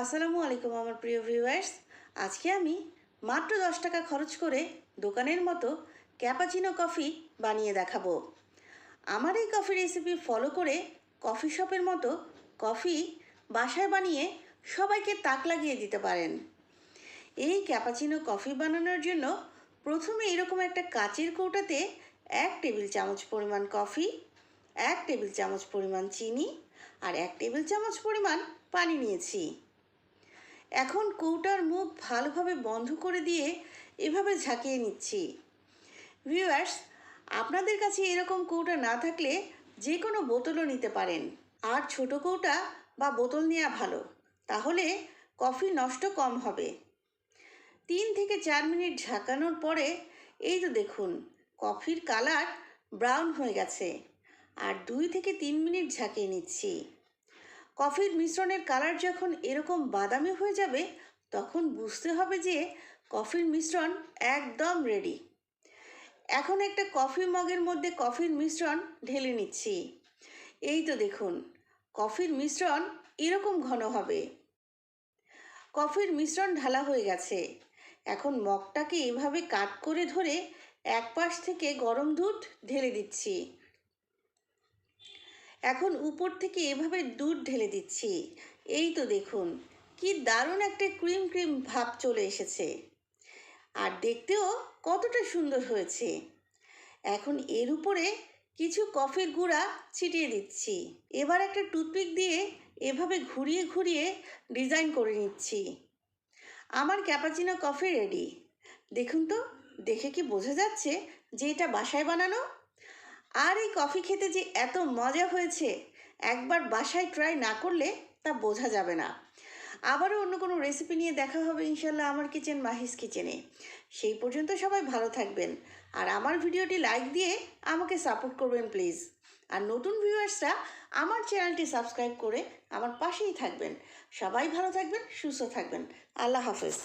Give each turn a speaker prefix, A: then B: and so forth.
A: আসসালামু আলাইকুম আমার প্রিয় ভিউয়ার্স আজকে আমি মাত্র দশ টাকা খরচ করে দোকানের মতো ক্যাপাচিনো কফি বানিয়ে দেখাবো। আমার এই কফি রেসিপি ফলো করে কফি শপের মতো কফি বাসায় বানিয়ে সবাইকে তাক লাগিয়ে দিতে পারেন। এই ক্যাপাচিনো কফি বানানোর জন্য প্রথমে এরকম একটা কাচের কৌটাতে এক টেবিল চামচ পরিমাণ কফি এক টেবিল চামচ পরিমাণ চিনি আর এক টেবিল চামচ পরিমাণ পানি নিয়েছি। এখন কৌটার মুখ ভালোভাবে বন্ধ করে দিয়ে এভাবে ঝাঁকিয়ে নিচ্ছি। ভিউয়ার্স আপনাদের কাছে এরকম কৌটা না থাকলে যে কোনো বোতলও নিতে পারেন। আর ছোট কৌটা বা বোতল নেওয়া ভালো, তাহলে কফি নষ্ট কম হবে। তিন থেকে চার মিনিট ঝাঁকানোর পরে এই তো দেখুন, কফির কালার ব্রাউন হয়ে গেছে। আর দুই থেকে তিন মিনিট ঝাঁকিয়ে নিচ্ছি। কফির মিশ্রণের কালার যখন এরকম বাদামি হয়ে যাবে, তখন বুঝতে হবে যে কফির মিশ্রণ একদম রেডি এখন একটা কফি মগের মধ্যে কফির মিশ্রণ ঢেলে নিচ্ছি। এই তো দেখুন, কফির মিশ্রণ এরকম ঘন হবে। কফির মিশ্রণ ঢালা হয়ে গেছে। এখন মগটাকে এভাবে কাট করে ধরে এক পাশ থেকে গরম দুধ ঢেলে দিচ্ছি। এখন উপর থেকে এভাবে দুধ ঢেলে দিচ্ছি। এই তো দেখুন, কি দারুণ একটা ক্রিম ক্রিম ভাব চলে এসেছে। আর দেখতেও কতটা সুন্দর হয়েছে। এখন এর উপরে কিছু কফির গুঁড়া ছিটিয়ে দিচ্ছি। এবার একটা টুথপিক দিয়ে এভাবে ঘুরিয়ে ঘুরিয়ে ডিজাইন করে নিচ্ছি। আমার ক্যাপাচিনো কফি রেডি। দেখুন তো, দেখে কি বোঝা যাচ্ছে যে এটা বাসায় বানানো আর এই কফি খেতে যে এত মজা হয়েছে, একবার বাসায় ট্রাই না করলে তা বোঝা যাবে না। আবারও অন্য কোনো রেসিপি নিয়ে দেখা হবে ইনশাল্লাহ আমার কিচেন মাহিস কিচেনে সেই পর্যন্ত সবাই ভালো থাকবেন। আর আমার ভিডিওটি লাইক দিয়ে আমাকে সাপোর্ট করবেন প্লিজ আর নতুন ভিউয়ার্সরা আমার চ্যানেলটি সাবস্ক্রাইব করে আমার পাশেই থাকবেন। সবাই ভালো থাকবেন, সুস্থ থাকবেন। আল্লাহ হাফেজ।